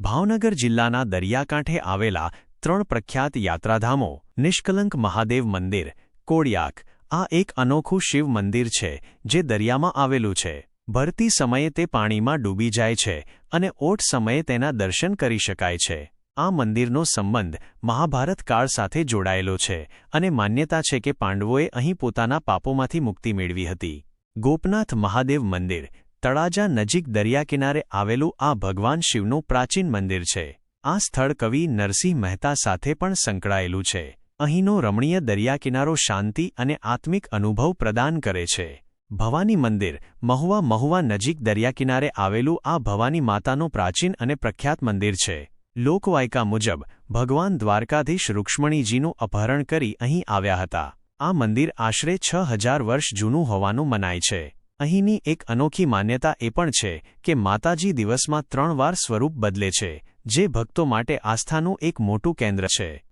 ભાવનગર જિલ્લાના દરિયાકાંઠે આવેલા ત્રણ પ્રખ્યાત યાત્રાધામો, નિષ્કલંક મહાદેવ મંદિર કોડિયાક આ એક અનોખું શિવ મંદિર છે, જે દરિયામાં આવેલું છે. ભરતી સમયે તે પાણીમાં ડૂબી જાય છે અને ઓટ સમયે તેના દર્શન કરી શકાય છે. આ મંદિરનો સંબંધ મહાભારત કાળ સાથે જોડાયેલો છે અને માન્યતા છે કે પાંડવોએ અહીં પોતાના પાપોમાંથી મુક્તિ મેળવી હતી. ગોપનાથ મહાદેવ મંદિર તળાજા નજીક દરિયાકિનારે આવેલું આ ભગવાન શિવનું પ્રાચીન મંદિર છે. આ સ્થળ કવિ નરસિંહ મહેતા સાથે પણ સંકળાયેલું છે. અહીંનો રમણીય દરિયાકિનારો શાંતિ અને આત્મિક અનુભવ પ્રદાન કરે છે. ભવાની મંદિર, મહુવા મહુવા નજીક દરિયાકિનારે આવેલું આ ભવાની માતાનું પ્રાચીન અને પ્રખ્યાત મંદિર છે. લોકવાયકા મુજબ, ભગવાન દ્વારકાધીશ રૂક્ષ્મણીજીનું અપહરણ કરી અહીં આવ્યા હતા. આ મંદિર આશરે છ હજાર વર્ષ જૂનું હોવાનું મનાય છે. અહીંની એક અનોખી માન્યતા એ પણ છે કે માતાજી દિવસમાં ત્રણ વાર સ્વરૂપ બદલે છે, જે ભક્તો માટે આસ્થાનું એક મોટું કેન્દ્ર છે.